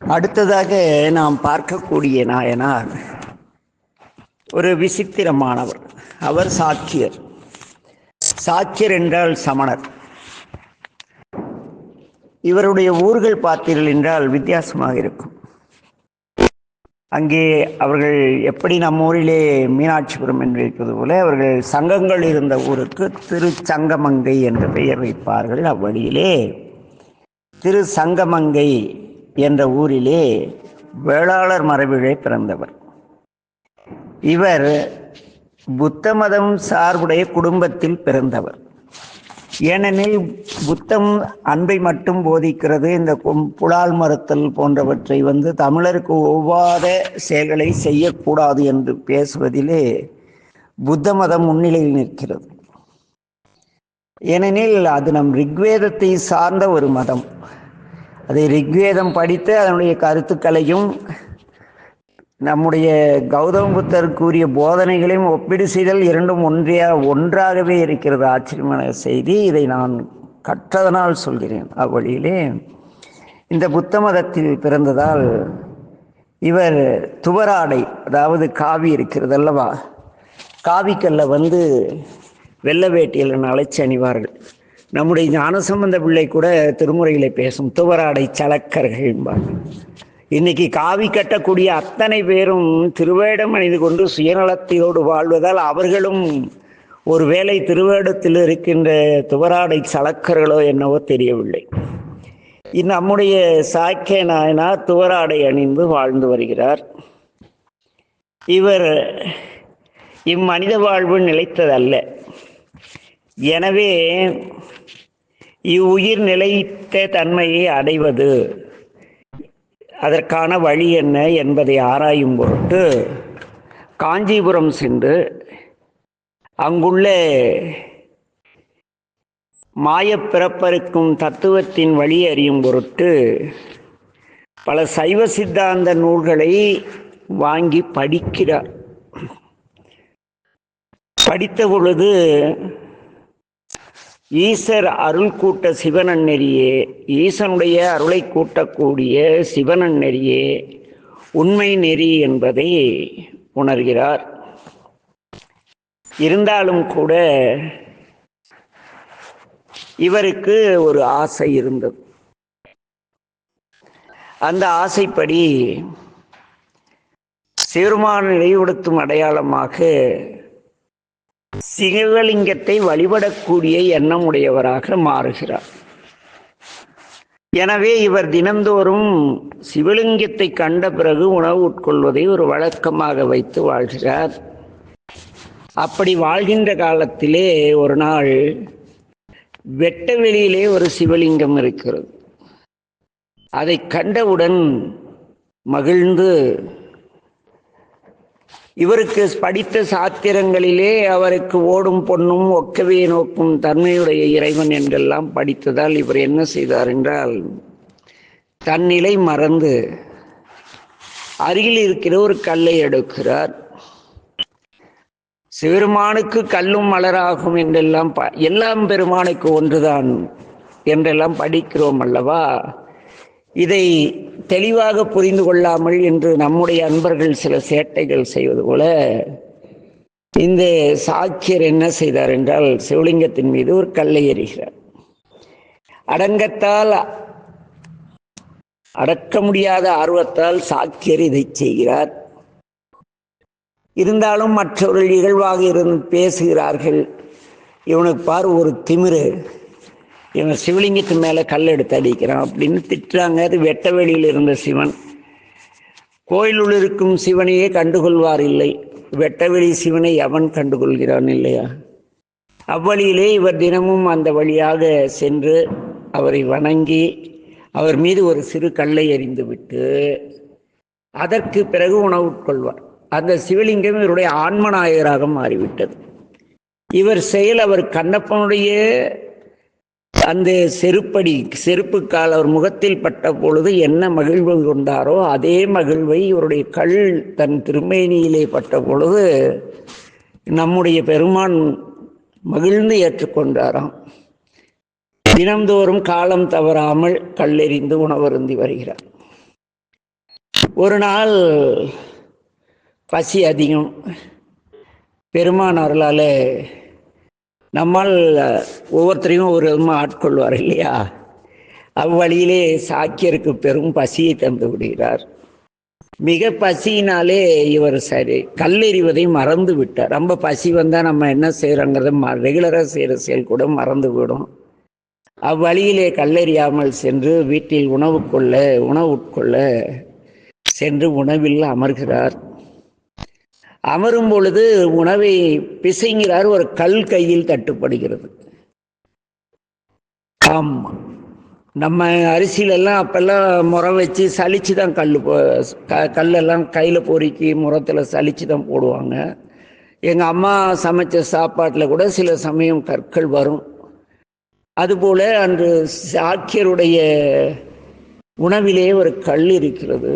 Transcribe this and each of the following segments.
அடுத்ததாக நாம் பார்க்கக்கூடிய நாயனார் ஒரு விசித்திரமானவர். அவர் சாக்கியர் சாக்கியர் என்றால் சமணர். இவருடைய ஊர்கள் பார்த்தீர்கள் என்றால் வித்தியாசமாக இருக்கும். அங்கே அவர்கள் எப்படி நம்ம ஊரிலே மீனாட்சிபுரம் என்று இருப்பது போல அவர்கள் சங்கங்கள் இருந்த ஊருக்கு திருச்சங்கமங்கை என்று பெயர் வைப்பார்கள் அவ்வழியிலே. திரு சங்கமங்கை என்ற ஊரிலே வேளாளர் மரபிழை பிறந்தவர். இவர் புத்த மதம் சார்புடைய குடும்பத்தில் பிறந்தவர். ஏனெனில் புத்தம் அன்பை மட்டும் போதிக்கிறது இந்த புலால் மறுத்தல் போன்றவற்றை வந்து தமிழருக்கு ஒவ்வாத செயல்களை செய்யக்கூடாது என்று பேசுவதிலே புத்த மதம் முன்னிலையில் நிற்கிறது. ஏனெனில் அது நம் ரிக்வேதத்தை சார்ந்த ஒரு மதம். அதை ரிக்வேதம் படித்து அதனுடைய கருத்துக்களையும் நம்முடைய கௌதம புத்தர் கூறிய போதனைகளையும் ஒப்பீடு செய்தல் இரண்டும் ஒன்றியா ஒன்றாகவே இருக்கிறது. ஆச்சரியமான செய்தி. இதை நான் கற்றதனால் சொல்கிறேன். அவ்வழியிலே இந்த புத்த மதத்தில் பிறந்ததால் இவர் துவராடை அதாவது காவி இருக்கிறது அல்லவா? காவிக்கல்ல வந்து வெள்ள வேட்டியில் அழைச்சி அணிவார்கள். நம்முடைய ஞானசம்பந்த பிள்ளை கூட திருமுறையில பேசும் துவராடை சலக்கர்கள் இன்னைக்கு காவி கட்டக்கூடிய அத்தனை பேரும் திருவேடம் அணிந்து கொண்டு சுயநலத்தோடு வாழ்வதால் அவர்களும் ஒருவேளை திருவேடத்தில் இருக்கின்ற துவராடை சலக்கர்களோ என்னவோ தெரியவில்லை. நம்முடைய சாக்கிய நாயனார் துவராடை அணிந்து வாழ்ந்து வருகிறார். இவர் இம்மனித வாழ்வு நிலைத்ததல்ல. எனவே இவ்வுயிர் நிலைத்த தன்மையை அடைவது அதற்கான வழி என்ன என்பதை ஆராயும் பொருட்டு காஞ்சிபுரம் சென்று அங்குள்ள மாயப்பிறப்பறுக்கும் தத்துவத்தின் வழி அறியும் பொருட்டு பல சைவ சித்தாந்த நூல்களை வாங்கி படிக்கிறார் படித்த பொழுது ஈசர் அருள் கூட்ட சிவனன் நெறியே ஈசனுடைய அருளை கூட்டக்கூடிய சிவனன் நெறியே உண்மை நெறி என்பதை உணர்கிறார். இருந்தாலும் கூட இவருக்கு ஒரு ஆசை இருந்தது. அந்த ஆசைப்படி சிறுமான நிலைப்படுத்தும் அடையாளமாக சிவலிங்கத்தை வழிபடக்கூடிய எண்ணம் உடையவராக மாறுகிறார். எனவே இவர் தினந்தோறும் சிவலிங்கத்தை கண்ட பிறகு உணவு உட்கொள்வதை ஒரு வழக்கமாக வைத்து வாழ்கிறார். அப்படி வாழ்கின்ற காலத்திலே ஒரு நாள் வெட்ட வெளியிலே ஒரு சிவலிங்கம் இருக்கிறது. அதை கண்டவுடன் மகிழ்ந்து இவருக்கு படித்த சாத்திரங்களிலே அவருக்கு ஓடும் பொண்ணும் ஒக்கவே நோக்கும் தன்மையுடைய இறைவன் என்றெல்லாம் படித்ததால் இவர் என்ன செய்தார் என்றால் தன்னிலை மறந்து அருகில் இருக்கிற ஒரு கல்லை எடுக்கிறார். சிவருமானுக்கு கல்லும் மலராகும் என்றெல்லாம் ப எல்லாம் பெருமானுக்கு ஒன்றுதான் என்றெல்லாம் படிக்கிறோம் அல்லவா? இதை தெளிவாக புரிந்து கொள்ளாமல் என்று நம்முடைய அன்பர்கள் சில சேட்டைகள் செய்வது போல இந்த சாக்கியர் என்ன செய்தார் என்றால் சிவலிங்கத்தின் மீது ஒரு கல்லை எறிகிறார். அடங்கத்தால் அடக்க முடியாத ஆர்வத்தால் சாக்கியர் இதை செய்கிறார். இருந்தாலும் மற்றவர்கள் இகழ்வாக இருந்து பேசுகிறார்கள். இவனுக்கு பார் ஒரு திமிரு. இவன் சிவலிங்கத்து மேலே கல் எடுத்து அடிக்கிறான் அப்படின்னு திட்டுறாங்க. அது வெட்ட வெளியில் இருந்த சிவன். கோயிலுள் இருக்கும் சிவனையே கண்டுகொள்வார் இல்லை. வெட்டவெளி சிவனை அவன் கண்டுகொள்கிறான் இல்லையா? அவ்வழியிலே இவர் தினமும் அந்த வழியாக சென்று அவரை வணங்கி அவர் மீது ஒரு சிறு கல்லை எறிந்துவிட்டு அதற்கு பிறகு உணவு உட்கொள்வார். அந்த சிவலிங்கம் இவருடைய ஆன்மநாயகராக மாறிவிட்டது. இவர் செயல் அவர் கண்ணப்பனுடைய அந்த செருப்படி செருப்புக்கால் அவர் முகத்தில் பட்ட பொழுது என்ன மகிழ்வு கொண்டாரோ அதே மகிழ்வை இவருடைய கல் தன் திருமேனியிலே பட்ட பொழுது நம்முடைய பெருமான் மகிழ்ந்து ஏற்றுக்கொண்டாராம். தினம்தோறும் காலம் தவறாமல் கல்லெறிந்து உணவருந்தி வருகிறார். ஒரு நாள் பசி அதிகம். பெருமான் அருளால் நம்மால் ஒவ்வொருத்தரையும் ஒரு விதமாக ஆட்கொள்வார் இல்லையா? அவ்வழியிலே சாக்கியருக்கு பெரும் பசியை தந்து விடுகிறார். மிக பசியினாலே இவர் சரி கல்லெறிவதை மறந்து விட்டார். ரொம்ப பசி வந்தால் நம்ம என்ன செய்கிறோங்கிறத ம ரெகுலராக செய்கிற செயல் கூட மறந்து விடும் அவ்வழியிலே கல்லெறியாமல் சென்று வீட்டில் உணவு கொள்ள உணவு உட்கொள்ள சென்று உணவில் அமர்கிறார். அமரும் பொழுது உணவை பிசைங்கிறார் ஒரு கல் கையில் தட்டுப்படுகிறது. ஆமாம் நம்ம அரிசியிலெல்லாம் அப்பெல்லாம் முறை வச்சு சளிச்சு தான் கல் போ க கல்லெல்லாம் கையில் பொறுக்கி முறத்தில் சளிச்சு தான் போடுவாங்க. எங்கள் அம்மா சமைச்ச சாப்பாட்டில் கூட சில சமயம் கற்கள் வரும். அதுபோல் அன்று சாக்கியருடைய உணவிலே ஒரு கல் இருக்கிறது.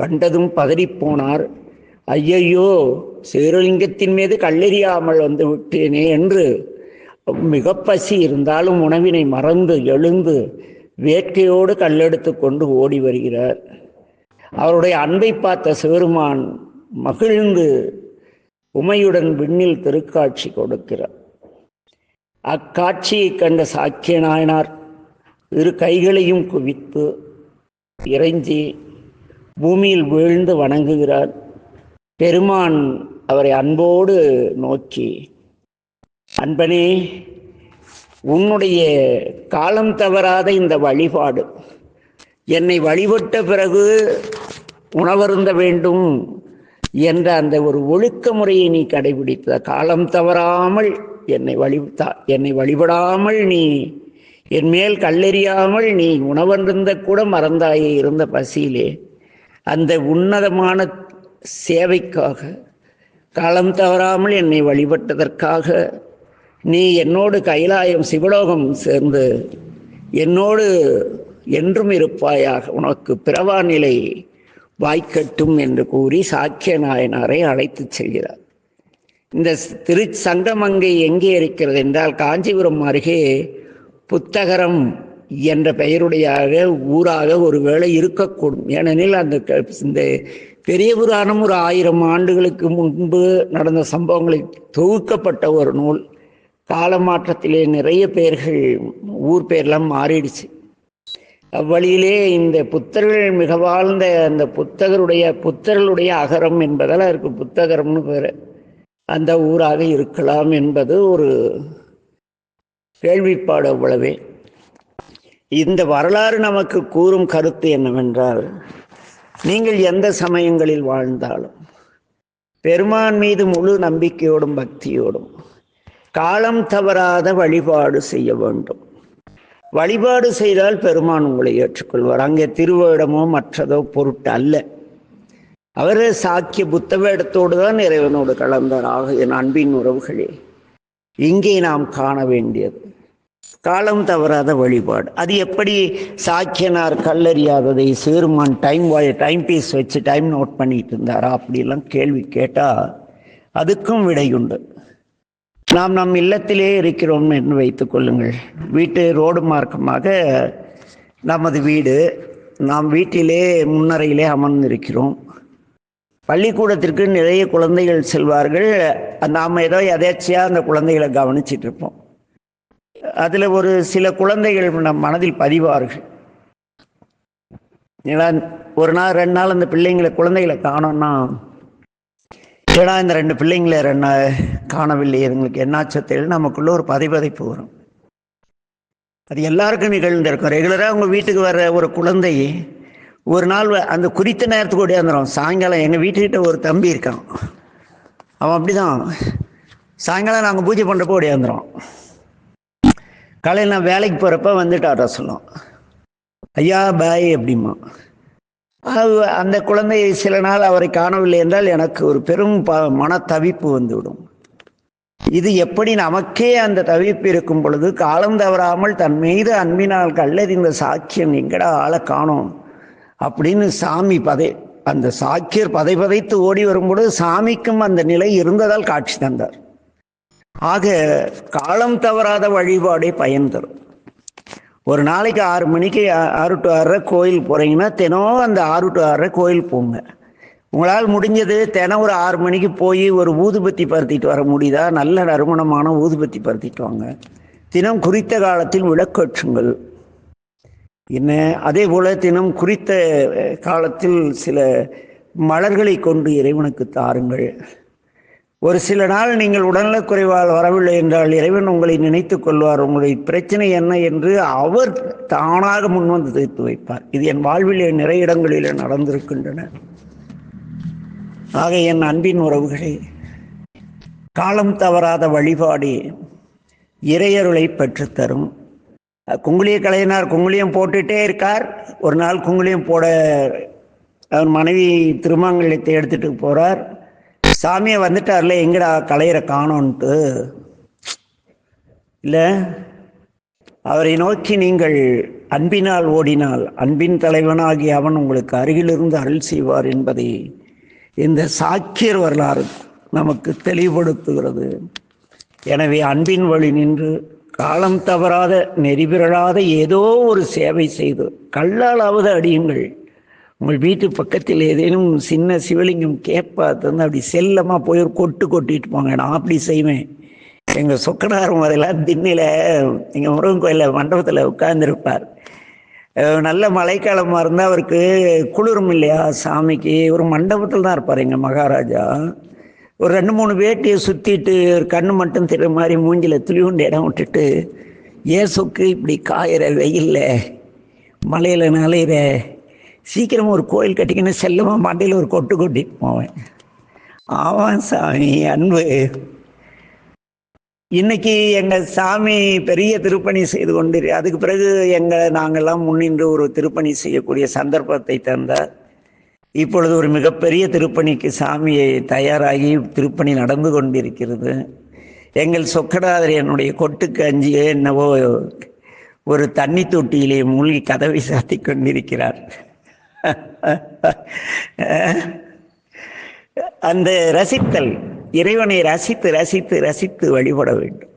கண்டதும் பதறிப்போனார் ஐயையோ சேரலிங்கத்தின் மீது கல்லெறியாமல் வந்து விட்டேனே என்று மிக பசி இருந்தாலும் உணவினை மறந்து எழுந்து வேட்கையோடு கல்லெடுத்து கொண்டு ஓடி வருகிறார். அவருடைய அன்பை பார்த்த சிவருமான் மகிழ்ந்து உமையுடன் விண்ணில் திருக்காட்சி கொடுக்கிறார். அக்காட்சியை கண்ட சாக்கிய நாயனார் இரு கைகளையும் குவித்து இறைஞ்சி பூமியில் வீழ்ந்து வணங்குகிறார். பெருமான் அவரை அன்போடு நோக்கி அன்பனே உன்னுடைய காலம் தவறாத இந்த வழிபாடு. என்னை வழிபட்ட பிறகு உணவருந்த வேண்டும் என்ற அந்த ஒரு ஒழுக்க முறையை நீ கடைபிடித்த. காலம் தவறாமல் என்னை வழி என்னை வழிபடாமல் நீ என் மேல் கல்லெறியாமல் நீ உணவருந்த கூட மறந்தாயே இருந்த பசியிலே. அந்த உன்னதமான சேவைக்காக காலம் தவறாமல் என்னை வழிபட்டதற்காக நீ என்னோடு கைலாயம் சிவலோகம் சேர்ந்து என்னோடு என்றும் இருப்பாயாக உனக்கு பிறவா நிலை வாய்க்கட்டும் என்று கூறி சாக்கிய நாயனாரை அழைத்துச் செல்கிறார். இந்த திரு சங்கமங்கை எங்கே இருக்கிறது என்றால் காஞ்சிபுரம் அருகே புத்தகரம் என்ற பெயருடையாக ஊராக ஒருவேளை இருக்கக்கூடும். ஏனெனில் அந்த க- இந்த பெரிய புராணம் ஒரு ஆயிரம் ஆண்டுகளுக்கு முன்பு நடந்த சம்பவங்களை தொகுக்கப்பட்ட ஒரு நூல். காலமாற்றத்திலே நிறைய பேர்கள் ஊர் பேர்லாம் மாறிடுச்சு. அவ்வழியிலே இந்த புத்தர்கள் மிக வாழ்ந்த அந்த புத்தகருடைய புத்தர்களுடைய அகரம் என்பதால் அதற்கு புத்தகரம்னு பேர். அந்த ஊராக இருக்கலாம் என்பது ஒரு கேள்விப்பாடு அவ்வளவே. இந்த வரலாறு நமக்கு கூறும் கருத்து என்னவென்றால் நீங்கள் எந்த சமயங்களில் வாழ்ந்தாலும் பெருமான் மீது முழு நம்பிக்கையோடும் பக்தியோடும் காலம் தவறாத வழிபாடு செய்ய வேண்டும். வழிபாடு செய்தால் பெருமான் உங்களை ஏற்றுக்கொள்வார். அங்கே திருவேடமோ மற்றதோ பொருட்டு அல்ல. அவர் சாக்கிய புத்த வேடத்தோடு தான் இறைவனோடு கலந்தார். ஆக என் அன்பின் உறவுகளே இங்கே நாம் காண வேண்டியது காலம் தவறாத வழிபாடு. அது எப்படி? சாக்கியனார் கல்லறியாததை சேருமான் டைம் வாய் டைம் பீஸ் வச்சு டைம் நோட் பண்ணிட்டு இருந்தாரா? அப்படிலாம் கேள்வி கேட்டால் அதுக்கும் விடையுண்டு. நாம் நம் இல்லத்திலே இருக்கிறோம் என்று வைத்துக் கொள்ளுங்கள். வீட்டு ரோடு மார்க்கமாக நமது வீடு நாம் வீட்டிலே முன்னரையிலே அமர்ந்திருக்கிறோம். பள்ளிக்கூடத்திற்கு நிறைய குழந்தைகள் செல்வார்கள். நாம் ஏதோ எதேச்சியாக அந்த குழந்தைகளை கவனிச்சிட்டு இருப்போம். அதில் ஒரு சில குழந்தைகள் நம் மனதில் பதிவார்கள். ஏன்னா ஒரு நாள் ரெண்டு நாள் அந்த பிள்ளைங்களை குழந்தைகளை காணோம்னா ஏன்னா இந்த ரெண்டு பிள்ளைங்களை ரெண்டு காணவில்லை எங்களுக்கு என்னாச்சோ தெரியல நமக்குள்ள ஒரு பதிவதைப்பு வரும். அது எல்லாருக்கும் நிகழ்ந்திருக்கும். ரெகுலராக உங்கள் வீட்டுக்கு வர்ற ஒரு குழந்தை ஒரு நாள் வ- அந்த குறித்த நேரத்துக்கு ஓடியாந்துடும் சாயங்காலம் எங்கள் வீட்டுக்கிட்ட ஒரு தம்பி இருக்கான். அவன் அப்படிதான். சாயங்காலம் நாங்கள் பூஜை பண்ணுறப்போ ஓடியாந்துடும் காலையில் நான் வேலைக்கு போகிறப்ப வந்துட்டாரா சொல்லும் ஐயா பாய் அப்படிமா. அது அந்த குழந்தை சில நாள் அவரை காணவில்லை என்றால் எனக்கு ஒரு பெரும் ப மன தவிப்பு வந்துவிடும். இது எப்படி நமக்கே அந்த தவிப்பு இருக்கும் பொழுது காலம் தவறாமல் தன் மீது அன்பினால் கல்லறிந்த சாக்கியம் எங்கடா ஆளை காணோம்? அப்படின்னு சாமி பதை அந்த சாக்கியர் பதை பதைத்து ஓடி வரும்பொழுது சாமிக்கும் அந்த நிலை இருந்ததால் காட்சி தந்தார். ஆக காலம் தவறாத வழிபாடே பயன் தரும். ஒரு நாளைக்கு ஆறு மணிக்கு ஆறு டு ஆறரை கோயில் போகிறீங்கன்னா தினம் அந்த ஆறு டு ஆறரை கோயில் போங்க. உங்களால் முடிஞ்சது தினம் ஒரு ஆறு மணிக்கு போய் ஒரு ஊதுபத்தி பருத்திட்டு வர முடியுதா? நல்ல நறுமணமான ஊதுபத்தி பருத்திட்டு வாங்க. தினம் குறித்த காலத்தில் விளக்கேற்றுங்கள். என்ன? அதே போல தினம் குறித்த காலத்தில் சில மலர்களை கொண்டு இறைவனுக்கு தாருங்கள். ஒரு சில நாள் நீங்கள் உடல்நலக்குறைவால் வரவில்லை என்றால் இறைவன் உங்களை நினைத்துக் கொள்வார். உங்களுடைய பிரச்சனை என்ன என்று அவர் தானாக முன்வந்து தீர்த்து வைப்பார். இது என் வாழ்விலே நிறைய இடங்களில் நடந்திருக்கின்றன. ஆக என் அன்பின் உறவுகளே காலம் தவறாத வழிபாடு இறையருளை பெற்றுத்தரும் குங்குளிய கலையினார் குங்குளியம் போட்டுட்டே இருக்கார். ஒரு நாள் குங்குளியம் போட அவர் மனைவி திருமாங்கல்யத்தை எடுத்துட்டு போறார். சாமியை வந்துட்டார்ல எங்கடா கலையரை காணோன்ட்டு? இல்லை அவரை நோக்கி நீங்கள் அன்பினால் ஓடினால் அன்பின் தலைவனாகி அவன் உங்களுக்கு அருகிலிருந்து அருள் செய்வார் என்பதை இந்த சாக்கியர் வரலாறு நமக்கு தெளிவுபடுத்துகிறது. எனவே அன்பின் வழி நின்று காலம் தவறாத நெறிபிரளாத ஏதோ ஒரு சேவை செய்து கல்லாலாவது அடியுங்கள். உங்கள் வீட்டு பக்கத்தில் ஏதேனும் சின்ன சிவலிங்கம் கேட்பா தந்து அப்படி செல்லமாக போய் ஒரு கொட்டு கொட்டிட்டு போங்க நான் அப்படி செய்வேன். எங்கள் சொக்கனாரும் அதெல்லாம் திண்ணில எங்கள் முருகன் கோயிலில் மண்டபத்தில் உட்கார்ந்துருப்பார். நல்ல மழைக்காலமாக இருந்தால் அவருக்கு குளிரும் இல்லையா? சாமிக்கு ஒரு மண்டபத்தில் தான் இருப்பார் எங்கள் மகாராஜா. ஒரு ரெண்டு மூணு வேட்டியை சுற்றிட்டு ஒரு கண்ணு மட்டும் திற மாதிரி மூஞ்சில துளிவுண்டு இடம் விட்டுட்டு ஏன் சொக்கு இப்படி காயிற வெயில்ல மலையில் நலையிற சீக்கிரமாக ஒரு கோயில் கட்டிக்கின்னு செல்லமாக மண்டையில் ஒரு கொட்டு கொட்டிட்டு போவேன். ஆமாம் சாமி அன்பு. இன்னைக்கு எங்கள் சாமி பெரிய திருப்பணி செய்து கொண்டு அதுக்கு பிறகு எங்களை நாங்கள்லாம் முன்னின்று ஒரு திருப்பணி செய்யக்கூடிய சந்தர்ப்பத்தை தந்தார் இப்பொழுது ஒரு மிகப்பெரிய திருப்பணிக்கு சாமியை தயாராகி திருப்பணி நடந்து கொண்டிருக்கிறது. எங்கள் சொக்கடாதர் என்னுடைய கொட்டுக்கு அஞ்சியே என்னவோ ஒரு தண்ணி தொட்டியிலே மூழ்கி கதவை சாத்தி கொண்டிருக்கிறார். அந்த ரசித்தல் இறைவனை ரசித்து ரசித்து ரசித்து வழிபட வேண்டும்.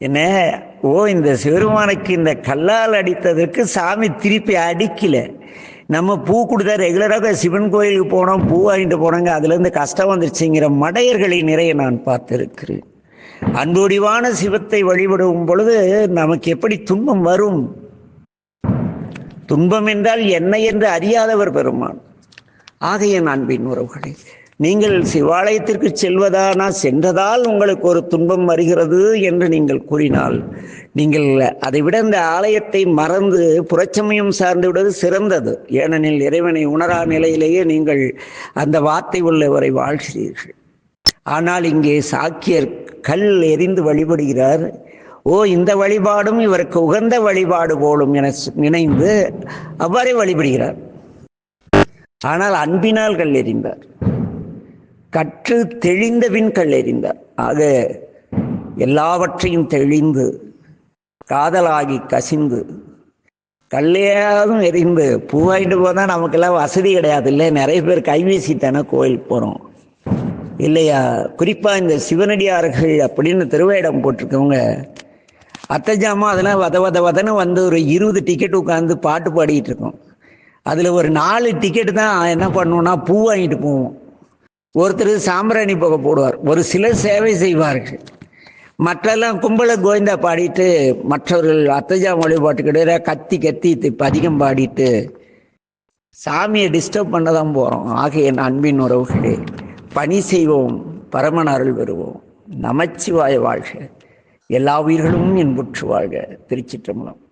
என்ன? ஓ இந்த சிவருமானுக்கு இந்த கல்லால் அடித்ததற்கு சாமி திருப்பி அடிக்கல. நம்ம பூ கொடுத்தா ரெகுலராக சிவன் கோயிலுக்கு போனோம் பூ வாங்கிட்டு போனோங்க அதுலேருந்து கஷ்டம் வந்துருச்சுங்கிற மடையர்களை நிறைய நான் பார்த்துருக்கிறேன். அன்புடிவான சிவத்தை வழிபடும் பொழுது நமக்கு எப்படி துன்பம் வரும்? துன்பம் என்றால் என்ன என்று அறியாதவர் பெருமான். ஆகைய அன்பின் உறவுகளே நீங்கள் சிவாலயத்திற்கு செல்வதானா சென்றதால் உங்களுக்கு ஒரு துன்பம் வருகிறது என்று நீங்கள் கூறினால் நீங்கள் அதை விட இந்த ஆலயத்தை மறந்து புறச்சமயம் சார்ந்து விடுவது சிறந்தது. ஏனெனில் இறைவனை உணரா நிலையிலேயே நீங்கள் அந்த வார்த்தை உள்ளவரை வாழ்கிறீர்கள். ஆனால் இங்கே சாக்கியர் கல் எரிந்து வழிபடுகிறார். ஓ இந்த வழிபாடும் இவருக்கு உகந்த வழிபாடு போலும் என நினைந்து அவ்வாறே வழிபடுகிறார். ஆனால் அன்பினால் கல் எறிந்தார் கற்று தெளிந்த கல்லெறிந்தார். எறிந்தார் ஆக எல்லாவற்றையும் தெளிந்து காதலாகி கசிந்து கல்லையாதும் எரிந்து பூ வாங்கிட்டு போனால் நமக்கெல்லாம் வசதி கிடையாது. இல்லை நிறைய பேர் கைவீசித்தானே கோயில் போகிறோம் இல்லையா? குறிப்பாக இந்த சிவனடியார்கள் அப்படின்னு திருவேடம் போட்டிருக்கவங்க அத்தஜாமா அதெல்லாம் வத வத வதன்னு வந்து ஒரு இருபது டிக்கெட் உட்காந்து பாட்டு பாடிட்டு இருக்கோம். அதில் ஒரு நாலு டிக்கெட்டு தான் என்ன பண்ணுவோம்னா பூ வாங்கிட்டு போவோம். ஒருத்தர் சாம்பிராணி புகை போடுவார். ஒரு சிலர் சேவை செய்வார்கள். மற்றெல்லாம் கும்பல கோவிந்தா பாடிட்டு மற்றவர்கள் அத்தஜா வழிபாட்டுக்கிட்ட கத்தி கத்தி தி- பதிகம் பாடிட்டு சாமியை டிஸ்டர்ப் பண்ண தான் போகிறோம் ஆகிய என் அன்பின் உறவுகளே பணி செய்வோம் பரமன் அருள் பெறுவோம். நமச்சிவாய வாழ்க. எல்லா உயிர்களும் என்புற்று வாழ்க. திருச்சிற்றம்பலம்.